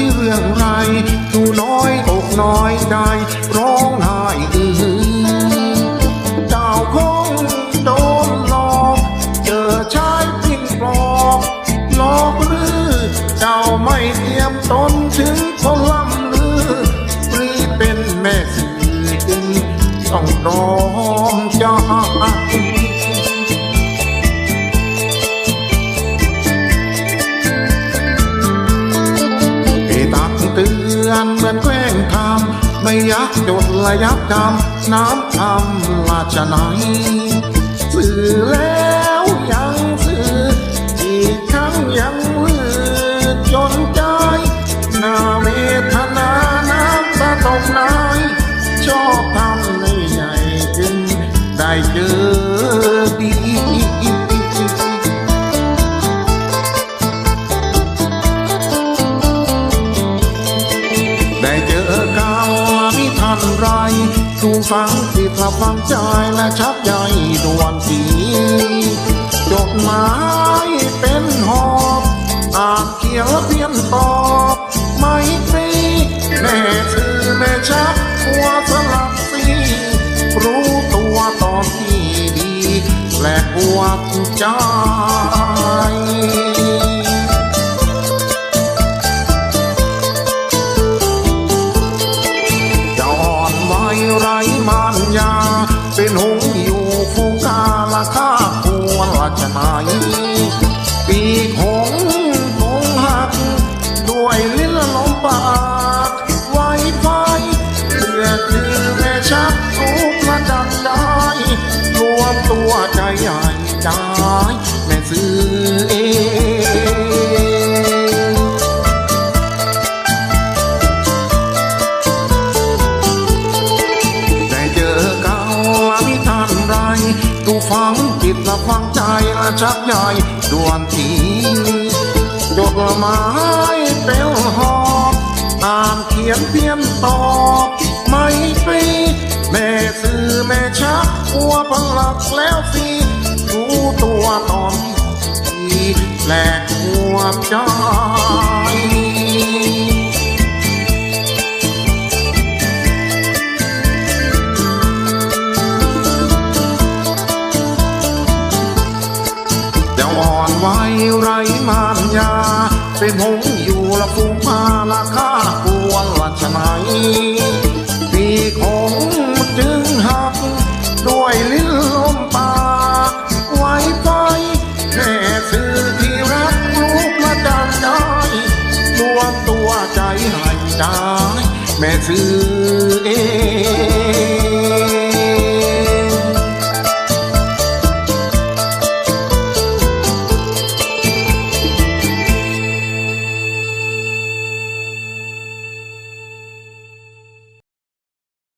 ที่เรื่องไรดูน้อยอกน้อยใจร้องไห้อื้อเจ้าคงโดนหลอกเจอชายปิ้งปลอกหลอกหรือเจ้าไม่เตรียมตนถึงพล่ำรือรีเป็นแม่สีต้องรองจ้า อนเหมือนแกล้งทำไม่ยักจดและยักจำน้ำทำลาชไหนสื่อแล้วยังสื่ออีกครั้งยังลือจนใจนาเวทนาน้ำตาตกไหนชอบทำให้ใหญ่จึงได้เจอ ดูฟังจิตละฟังใจและชักใยดวนสีจดหมายเป็นหอบอ่านเขียนและเพียนตอบไม่ตรีแม่ซื้อแม่ชักหัวสลับสีรู้ตัวตอนที่ดีและปวดใจ เป็นหงอยู่ฟูกาละข้าควรละจะไห ฟังจิตและฟังใจและชักใหญ่ดวนทีดอกไม้เป็นหอบอ่านเขียนเพียนตอบไม่ตรีแม่ซื้อแม่ชักหัวพลักแล้วสิรู้ตัวตอนที่แหลกหัวใจ ไหวไรมานยา เป็นหงอยู่ละฟูงมาละข้าควรละชะไหนปีกหงจึงหัก ด้วยลิ้นลมปากไว้ไฟแม่สื่อที่รักลูกละดังได้รวมตัวใจให้ได้แม่สื่อเอง